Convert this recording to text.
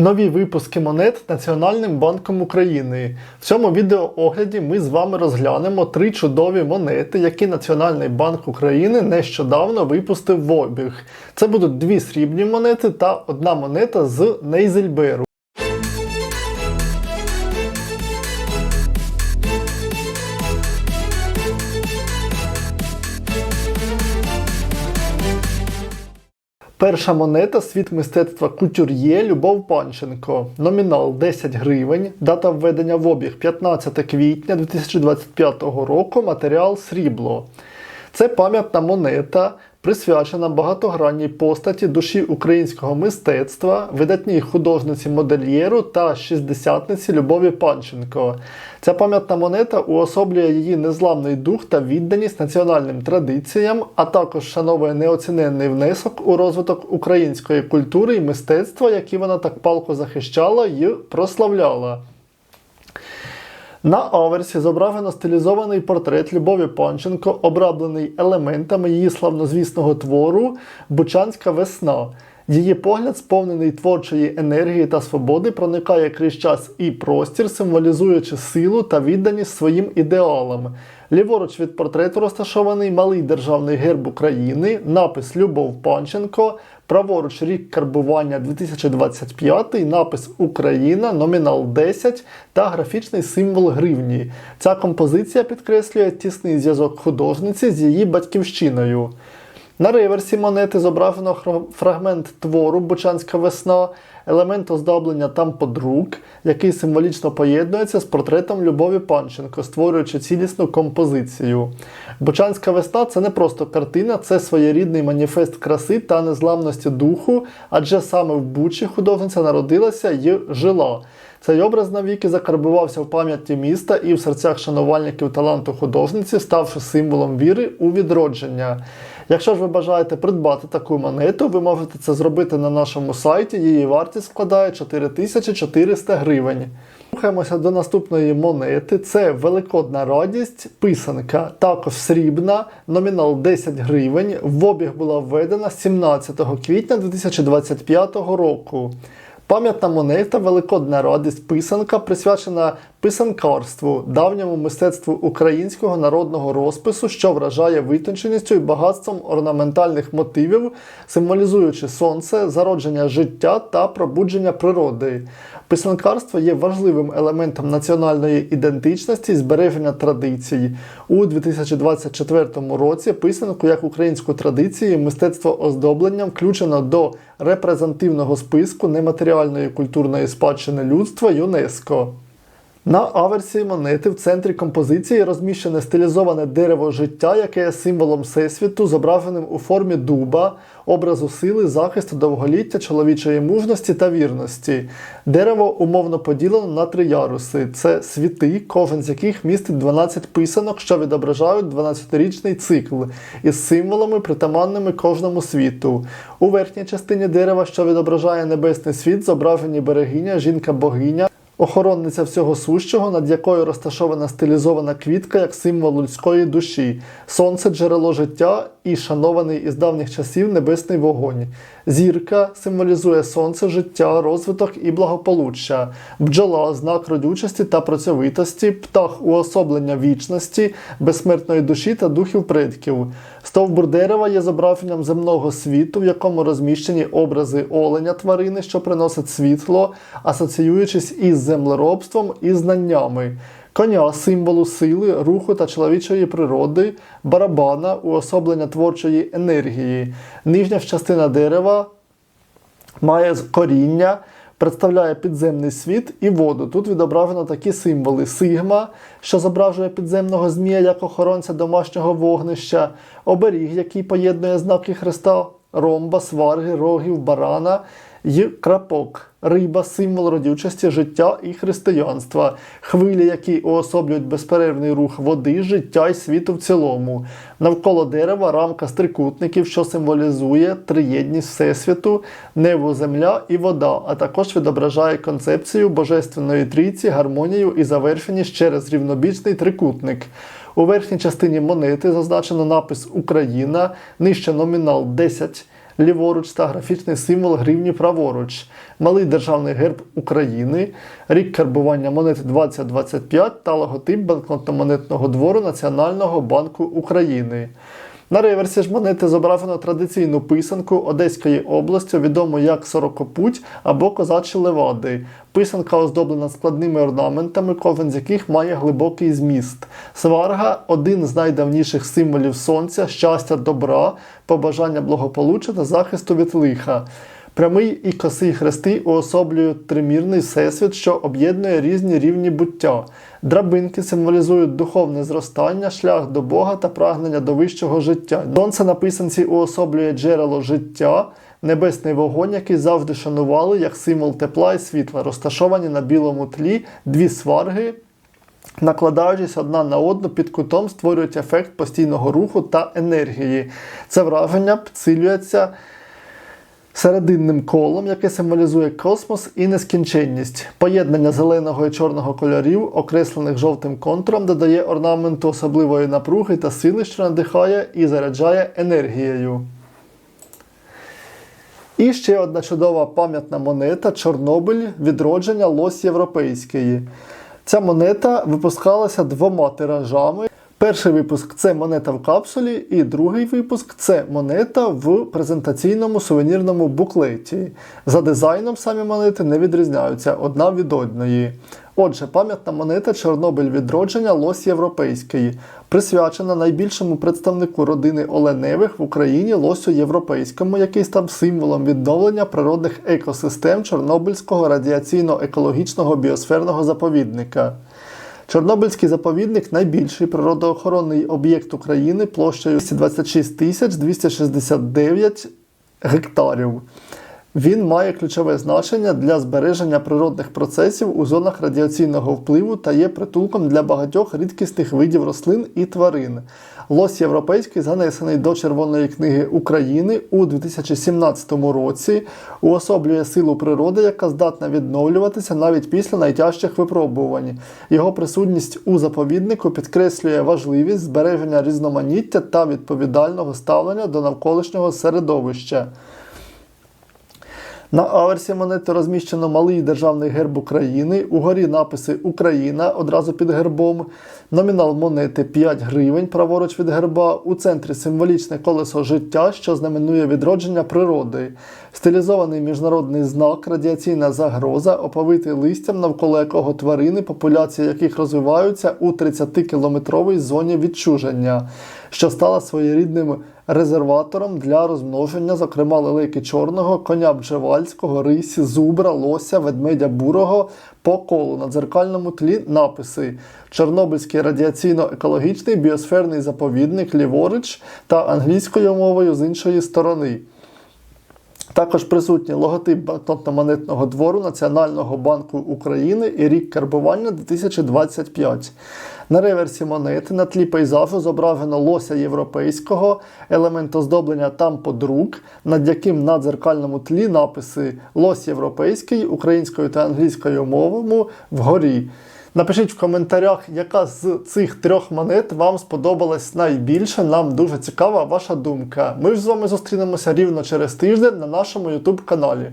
Нові випуски монет Національним банком України. В цьому відеоогляді ми з вами розглянемо три чудові монети, які Національний банк України нещодавно випустив в обіг. Це будуть дві срібні монети та одна монета з Нейзельберу. Перша монета світ мистецтва кутюр'є Любов Панченко. Номінал 10 гривень. Дата введення в обіг 15 квітня 2025 року. Матеріал срібло. Це пам'ятна монета, присвячена багатогранній постаті душі українського мистецтва, видатній художниці модельєру та шістдесятниці Любові Панченко. Ця пам'ятна монета уособлює її незламний дух та відданість національним традиціям, а також шановує неоціненний внесок у розвиток української культури і мистецтва, які вона так палко захищала і прославляла. На оверсі зображено стилізований портрет Любові Панченко, обраблений елементами її славнозвісного твору Бучанська весна. Її погляд, сповнений творчої енергії та свободи, проникає крізь час і простір, символізуючи силу та відданість своїм ідеалам. Ліворуч від портрету розташований малий державний герб України, напис Любов Панченко, праворуч рік карбування 2025, напис Україна, номінал 10 та графічний символ гривні. Ця композиція підкреслює тісний зв'язок художниці з її батьківщиною. На реверсі монети зображено фрагмент твору Бучанська весна, елемент оздоблення там подруг, який символічно поєднується з портретом Любові Панченко, створюючи цілісну композицію. Бучанська весна це не просто картина, це своєрідний маніфест краси та незламності духу, адже саме в Бучі художниця народилася і жила. Цей образ навіки закарбувався в пам'яті міста і в серцях шанувальників таланту художниці, ставши символом віри у відродження. Якщо ж ви бажаєте придбати таку монету, ви можете це зробити на нашому сайті. Її вартість складає 4400 гривень. Рухаємося до наступної монети. Це великодна радість, писанка, також срібна, номінал 10 гривень. В обіг була введена 17 квітня 2025 року. Пам'ятна монета Великодна радість писанка присвячена писанкарству, давньому мистецтву українського народного розпису, що вражає витонченістю і багатством орнаментальних мотивів, символізуючи сонце, зародження життя та пробудження природи. Писанкарство є важливим елементом національної ідентичності і збереження традицій. У 2024 році писанку як українську традицію мистецтво оздоблення включено до репрезентативного списку нематеріальної культурної спадщини людства ЮНЕСКО. На аверсі монети в центрі композиції розміщене стилізоване дерево життя, яке є символом всесвіту, зображеним у формі дуба, образу сили, захисту, довголіття, чоловічої мужності та вірності. Дерево умовно поділено на три яруси: це світи, кожен з яких містить 12 писанок, що відображають 12-річний цикл, із символами, притаманними кожному світу. У верхній частині дерева, що відображає небесний світ, зображені берегиня, жінка-богиня. Охоронниця всього сущого, над якою розташована стилізована квітка як символ людської душі, сонце джерело життя і шанований із давніх часів небесний вогонь. Зірка символізує сонце, життя, розвиток і благополуччя, бджола знак родючості та працьовитості, птах уособлення вічності, безсмертної душі та духів предків. Стовбур дерева є зображенням земного світу, в якому розміщені образи оленя тварини, що приносить світло, асоціюючись із землеробством і знаннями. Коня символу сили, руху та чоловічої природи, барабана уособлення творчої енергії. Нижня частина дерева має коріння, представляє підземний світ і воду. Тут відображено такі символи: сигма, що зображує підземного змія як охоронця домашнього вогнища, оберіг, який поєднує знаки Христа, ромба, сварги, рогів, барана. Й крапок, риба, символ родючості, життя і християнства, хвилі, які уособлюють безперервний рух води, життя і світу в цілому. Навколо дерева рамка з трикутників, що символізує триєдність Всесвіту, небо, земля і вода, а також відображає концепцію Божественної трійці, гармонію і завершеність через рівнобічний трикутник. У верхній частині монети зазначено напис Україна, нижче номінал 10 ліворуч та графічний символ гривні праворуч, малий державний герб України, рік карбування монети 2025 та логотип банкнотно-монетного двору Національного банку України. На реверсі ж монети зображено традиційну писанку Одеської області, відому як Сорокопуть або Козачі Левади. Писанка оздоблена складними орнаментами, кожен з яких має глибокий зміст. Сварга один з найдавніших символів сонця, щастя, добра, побажання благополуччя та захисту від лиха. Прямий і косий хрести уособлюють тримірний всесвіт, що об'єднує різні рівні буття. Драбинки символізують духовне зростання, шлях до Бога та прагнення до вищого життя. Сонце на писанці уособлює джерело життя, небесний вогонь, який завжди шанували як символ тепла і світла, розташовані на білому тлі дві сварги. Накладаючись одна на одну під кутом, створюють ефект постійного руху та енергії. Це враження підсилюється серединним колом, яке символізує космос і нескінченність. Поєднання зеленого і чорного кольорів, окреслених жовтим контуром, додає орнаменту особливої напруги та сили, що надихає і заряджає енергією. І ще одна чудова пам'ятна монета Чорнобиль відродження лось європейської. Ця монета випускалася двома тиражами. Перший випуск це монета в капсулі, і другий випуск це монета в презентаційному сувенірному буклеті. За дизайном самі монети не відрізняються одна від одної. Отже, пам'ятна монета Чорнобиль відродження Лось Європейської, присвячена найбільшому представнику родини Оленевих в Україні Лосю Європейському, який став символом відновлення природних екосистем Чорнобильського радіаційно-екологічного біосферного заповідника. Чорнобильський заповідник найбільший природоохоронний об'єкт України площею 226 тисяч 269 гектарів. Він має ключове значення для збереження природних процесів у зонах радіаційного впливу та є притулком для багатьох рідкісних видів рослин і тварин. Лось європейський занесений до Червоної книги України у 2017 році, уособлює силу природи, яка здатна відновлюватися навіть після найтяжчих випробувань. Його присутність у заповіднику підкреслює важливість збереження різноманіття та відповідального ставлення до навколишнього середовища. На аверсі монети розміщено малий державний герб України. Угорі написи Україна одразу під гербом. Номінал монети 5 гривень праворуч від герба. У центрі символічне колесо життя, що знаменує відродження природи. Стилізований міжнародний знак, радіаційна загроза, оповитий листям, навколо якого тварини, популяції яких розвиваються у 30-кілометровій зоні відчуження, що стала своєрідним резерватором для розмноження, зокрема лелейки чорного, коня бджевальського, рисі, зубра, лося, ведмедя бурого по колу на дзеркальному тлі написи Чорнобильський радіаційно-екологічний біосферний заповідник ліворуч та англійською мовою з іншої сторони. Також присутній логотип банкнотно-монетного двору Національного банку України і рік карбування 2025. На реверсі монети на тлі пейзажу зображено лося європейського, елемент оздоблення там подрук, над яким на дзеркальному тлі написи Лось європейський українською та англійською мовами вгорі. Напишіть в коментарях, яка з цих трьох монет вам сподобалась найбільше. Нам дуже цікава ваша думка. Ми ж з вами зустрінемося рівно через тиждень на нашому YouTube каналі.